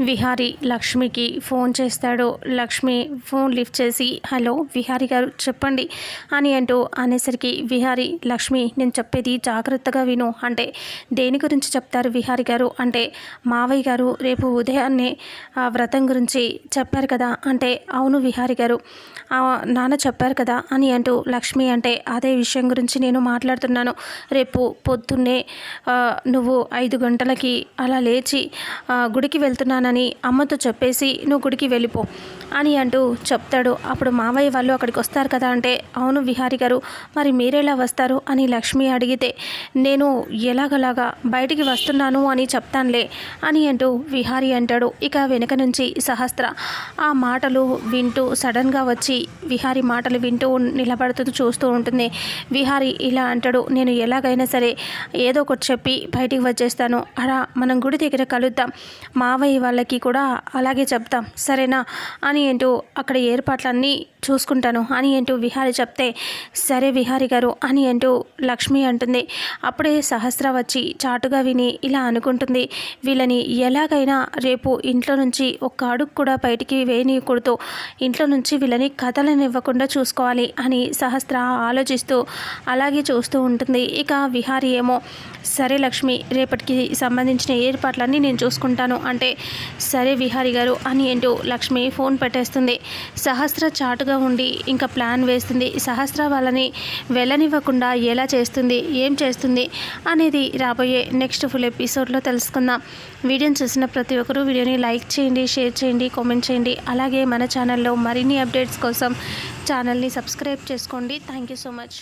విహారి లక్ష్మికి ఫోన్ చేస్తాడు. Lakshmi phone lift చేసి హలో విహారి గారు చెప్పండి. అని అంటూ అనేసరికి విహారి లక్ష్మి నేను చెప్పేది జాగ్రత్తగా విను. అంటే దేని గురించి చెప్తారు విహారి గారు? అంటే మావయ్య గారు రేపు ఉదయాన్నే ఆ వ్రతం గురించి చెప్పారు కదా. అంటే అవును విహారి గారు నాన్న చెప్పారు కదా అని అంటూ లక్ష్మి అంటే అదే విషయం గురించి నేను మాట్లాడుతున్నాను. రేపు పొద్దున్నే నువ్వు ఐదు గంటలకి అలా లేచి గుడికి వెళ్తున్నాను వెళ్తున్నానని అమ్మతో చెప్పేసి నువ్వు గుడికి వెళ్ళిపో అని అంటూ చెప్తాడు. అప్పుడు మావయ్య వాళ్ళు అక్కడికి వస్తారు కదా అంటే అవును విహారి గారు మరి మీరెలా వస్తారు? అని లక్ష్మి అడిగితే నేను ఎలాగలాగా బయటికి వస్తున్నాను అని చెప్తానులే అని అంటూ విహారి అంటాడు. ఇక వెనుక నుంచి సహస్ర ఆ మాటలు వింటూ సడన్గా వచ్చి విహారి మాటలు వింటూ నిలబడుతూ చూస్తూ ఉంటుంది. విహారి ఇలా అంటాడు నేను ఎలాగైనా సరే ఏదో ఒకటి చెప్పి బయటికి వచ్చేస్తాను. అలా మనం గుడి దగ్గర కలుద్దాం. మావయ్య వాళ్ళకి కూడా అలాగే చెప్తాం. సరేనా? అని ఏంటో అక్కడ ఏర్పాట్లన్నీ చూసుకుంటాను. అని ఏంటో విహారి చెప్తే సరే విహారి గారు అని ఏంటో లక్ష్మి అంటుంది. అప్పుడే సహస్ర వచ్చి చాటుగా విని ఇలా అనుకుంటుంది. వీళ్ళని ఎలాగైనా రేపు ఇంట్లో నుంచి ఒక్క అడుగు కూడా బయటికి వేయనీయకూడదు. ఇంట్లో నుంచి వీళ్ళని కథలనివ్వకుండా చూసుకోవాలి అని సహస్ర ఆలోచిస్తూ అలాగే చూస్తూ ఉంటుంది. ఇక విహారి ఏమో సరే లక్ష్మి రేపటికి సంబంధించిన ఏర్పాట్లన్నీ నేను చూసుకుంటాను. అంటే సరే విహారి గారు అని ఏంటో లక్ష్మి ఫోన్ పెట్టేస్తుంది. సహస్ర చాటుగా ఉండి ఇంకా ప్లాన్ వేస్తుంది. సహస్ర వాళ్ళని వెళ్ళనివ్వకుండా ఎలా చేస్తుంది ఏం చేస్తుంది అనేది రాబోయే నెక్స్ట్ ఫుల్ ఎపిసోడ్లో తెలుసుకుందాం. వీడియోని చూసిన ప్రతి ఒక్కరూ వీడియోని లైక్ చేయండి షేర్ చేయండి కామెంట్ చేయండి. అలాగే మన ఛానల్లో మరిన్ని అప్డేట్స్ కోసం ఛానల్ని సబ్స్క్రైబ్ చేసుకోండి. Thank you so much.